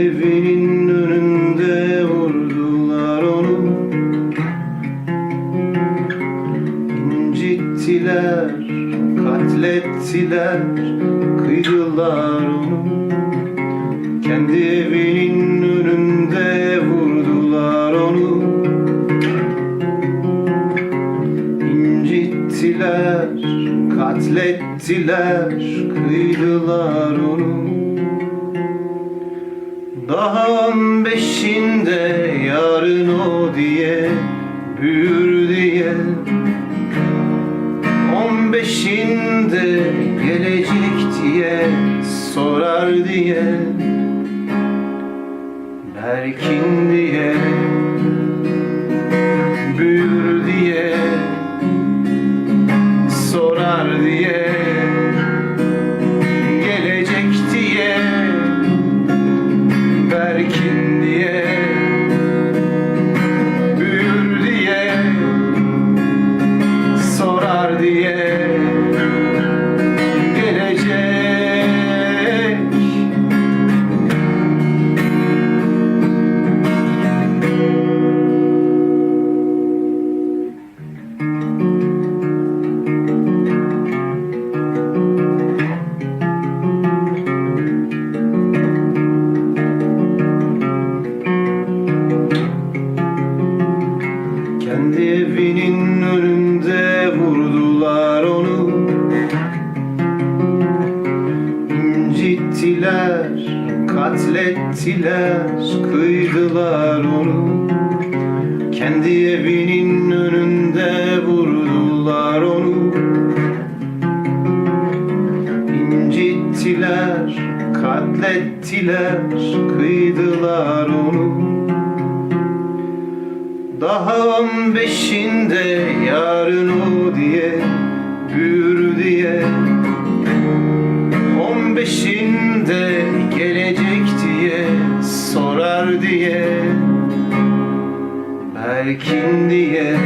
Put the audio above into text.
Evinin önünde vurdular onu. İncittiler, katlettiler, kıydılar onu katlettiler, kıydılar onu. Daha on beşinde yarın o diye büyür diye. On beşinde gelecek diye sorar diye. Berkin diye Berkin evinin önünde vurdular onu. İncittiler, katlettiler, kıydılar onu. Kendi evinin önünde vurdular onu. İncittiler, katlettiler, kıydılar onu daha on beşinde yarın o diye büyür diye. On beşinde gelecek diye sorar diye. Berkin diye